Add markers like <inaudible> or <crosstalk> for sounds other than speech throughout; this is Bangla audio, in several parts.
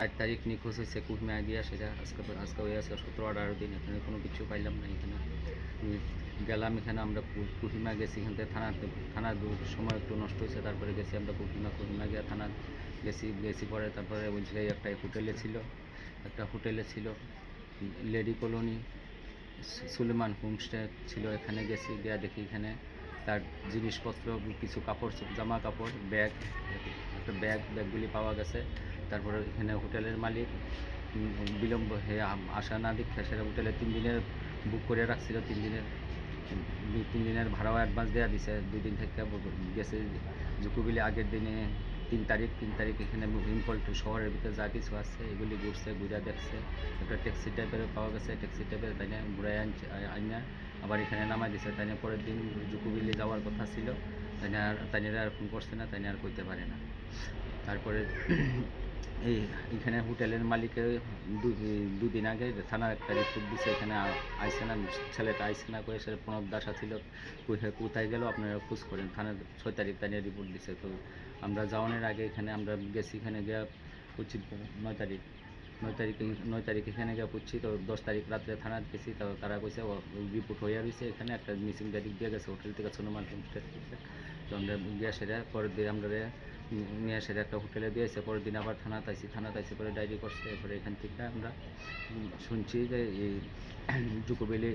চার তারিখ নিখোঁজ হয়েছে কুটমে গিয়া সেটা আজকে আজকে হয়ে আছে সতেরো, আঠারো দিন, এখানে কোনো কিছু পাইলাম না এখানে। গেলাম এখানে, আমরা কুহিমা গেছি, এখান থেকে থানাতে থানার দু- সময় একটু নষ্ট হয়েছে, তারপরে গেছি আমরা কুহিমা কুহিমা গিয়ে থানা গেছি গেছি পরে তারপরে জায়গায় একটা হোটেলে ছিল, একটা হোটেলে ছিল, লেডি কলোনি, সুলেমান হোমস্টে ছিল, এখানে গেছি, গিয়া দেখি এখানে তার জিনিসপত্র, কিছু কাপড় জামা কাপড়, ব্যাগ, একটা ব্যাগ, ব্যাগগুলি পাওয়া গেছে। তারপরে এখানে হোটেলের মালিক বিলম্ব হয়ে আসা না দেখে সেটা হোটেলে তিন দিনের বুক করে রাখছিল, তিন দিনের, দুই, তিন দিনের ভাড়াও অ্যাডভান্স দেওয়া দিছে। দুই দিন থেকে গেছে জুকুবিলি আগের দিনে তিন তারিখ তিন তারিখ এখানে টু শহরের ভিতরে যা কিছু আছে এগুলি ঘুরছে, ঘুরে দেখছে। একটা ট্যাক্সি টাইপের পাওয়া গেছে ট্যাক্সি টাইপের তাই না ঘুরাই আনছে আইনা আবার এখানে নামাই দিছে। তাই না পরের দিন জুকুবিলি যাওয়ার কথা ছিল তাই না আর তাই আর ফোন করছে না তাই না আর কইতে পারে না। তারপরে এই এখানে হোটেলের মালিকের দুদিন আগে থানার একটা রিপোর্ট দিছে, এখানে আ- আইসে না, ছেলেটা আইসে না করে সে প্রণব দাসা ছিল কোথায় কোথায় গেল আপনারা খোঁজ করেন। থানার ছয় তারিখ তাই রিপোর্ট দিছে। তো আমরা যাওয়ানোর আগে এখানে আমরা গেছি, এখানে গিয়ে পড়ছি নয় তারিখ নয় তারিখ নয় তারিখ এখানে গিয়ে পড়ছি তো দশ তারিখ রাত্রে থানার গেছি, তো তারা কইছে রিপোর্ট হয়ে রয়েছে এখানে, একটা মিসিং তারিখ দিয়ে গেছে, হোটেল থেকে সোনমান হোমস্টে থেকে। তো আমরা গিয়ে সেটা পরের দিন আমরা নিয়ে সেটা একটা হোটেলে দিয়েছে, পরের দিন আবার থানা তাইছি থানা তাইছি পরে ডায়েরি করছে এরপরে এখান থেকে আমরা শুনছি যে এই <clears throat> জুকোবেলি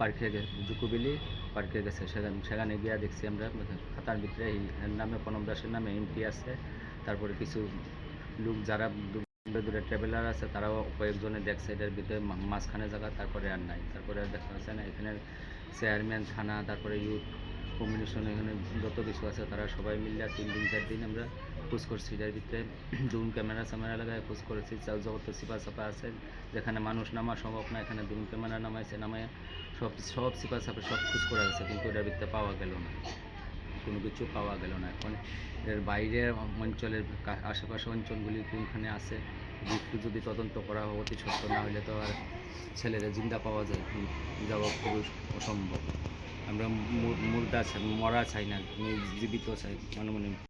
পার্কে জুকোবেলি পার্কে গেছে, সেখানে সেখানে গিয়ে দেখছি আমরা খাতার ভিতরে এই নামে, প্রণব দাসের নামে এন্ট্রি আছে, তারপরে কিছু লোক যারা দূরে দূরে ট্রাভেলার আছে, তারাও কয়েকজনে দেখছে, এটার ভিতরে মাঝখানে জায়গা, তারপরে আর নাই, তারপরে দেখা যাচ্ছে না এখানে চেয়ারম্যান থানা, তারপরে ইউথ কমিউনিশন এখানে যত কিছু আছে, তারা সবাই মিলে তিন দিন, চার দিন আমরা খোঁজ করছি। এটার ভিতরে ড্রোন ক্যামেরা স্যামেরা লাগায় খোঁজ করেছি। চাল জগত সিপা সাপা আছে, যেখানে মানুষ নামা সম্ভব না, এখানে ড্রোন ক্যামেরা নামাইছে নামায় সব সব সিপা সাপে সব খোঁজ করা গেছে কিন্তু এটার ভিতরে পাওয়া গেল না। কোনো কিছু পাওয়া গেল না। এখন এর বাইরের অঞ্চলের আশেপাশে অঞ্চলগুলি কোনখানে আছে, একটু যদি তদন্ত করা অতি সত্য না হলে তো আর ছেলেরা জিন্দা পাওয়া যায়, যাওয়া খুবই অসম্ভব। আমরা মুর্দা মরা চাই না জীবিত চাই মনে মনে।